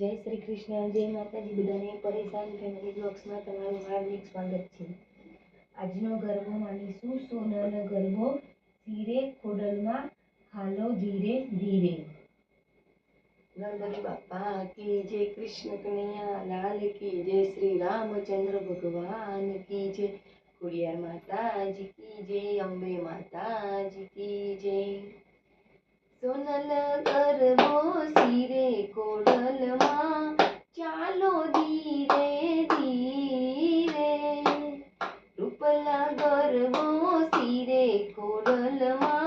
જય શ્રી કૃષ્ણ, જય માતાજી, બધાને પરેશાન ફેમિલી બ્લોગ્સમાં તમારું હાર્દિક સ્વાગત છે. આજનો ગરબો માનીશું સોનાનો ગરબો, ધીરે ખોડલમાં, હાલો ધીરે ધીરે. ગણપતિ બાપા, કી જય કૃષ્ણ કનૈયા, લાલ કી જય શ્રી રામચંદ્ર ભગવાન, કી જય ખોડિયાર માતાજી, કી જય અંબે માતાજી, કી જય. સોનલ ગરબો સિરે કોડલમાં ચાલો ધીરે ધીરે. રૂપલા ગરબો સિરે કોડલમાં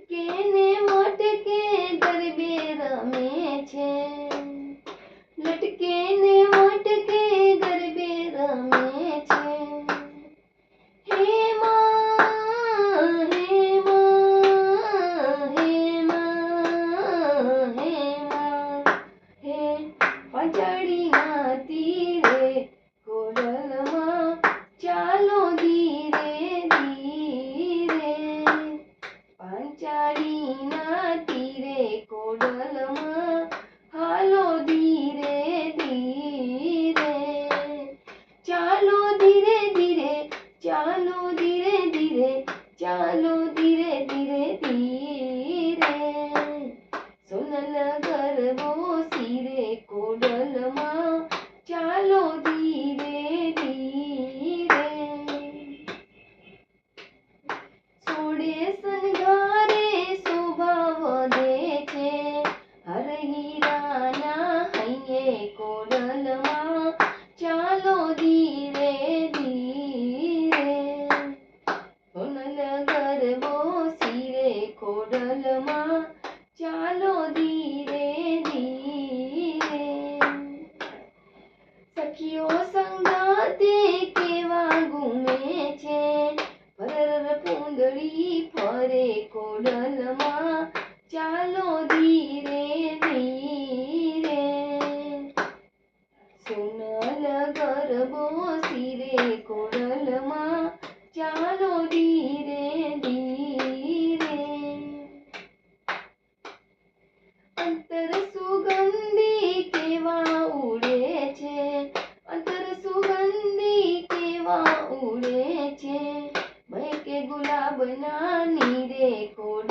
લટકે ને મટકે ગરબે રમે છે. લટકે ને મટકે ગરબે રમે છે. હે માં હે માં હે માં હે માં, હે. પંચડીના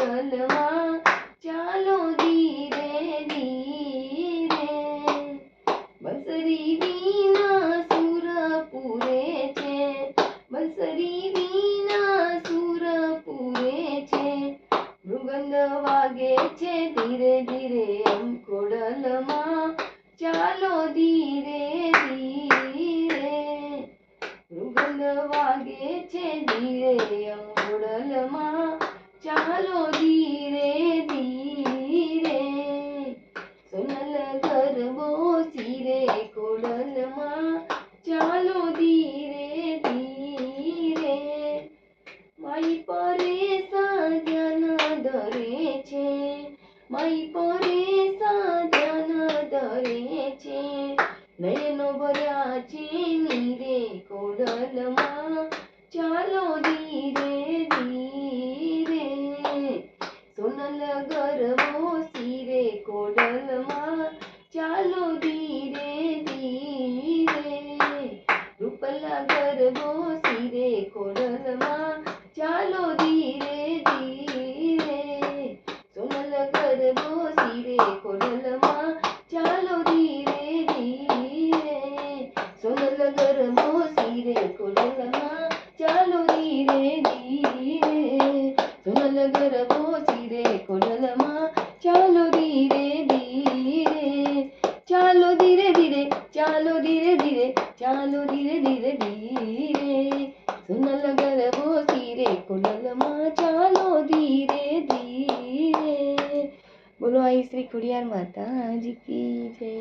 કોડલમાં ચાલો ધીરે ધીરે, સોનલ ગરબો સિરે કોડલમાં ચાલો ધીરે ધીરે માઈ પરે સાધ્યાન ધરે છે માઈ પરે સાધ્યાન ધરે છે. નયનો ભર્યા છે નીરે કોડલમાં ચાલો ધીરે ધીરે સોનલ ગરબો સિરે કોડલમાં ચાલો ધીરે ધીરે રૂપલા ગરબો સીરે ખોડલમાં ચાલો ધીરે ધીરે, સોનલ ગરબો સીરે ખોડલમાં ચાલો ધીરે ધીરે, સોનલ ગરબો સીરે કોડલમાં ચાલો ધીરે ધીરે સોનલ ગરબો સિરે કોડલમાં ચાલો ધીરે ધીરે ચાલો ધીરે ધીરે ચાલો ધીરે ધીરે ચાલો ધીરે ધીરે ધીરે સોનલ સિરે કોડલમાં ચાલો ધીરે ધીરે બોલો અહીં શ્રી ખોડિયાર માતાજી કી જય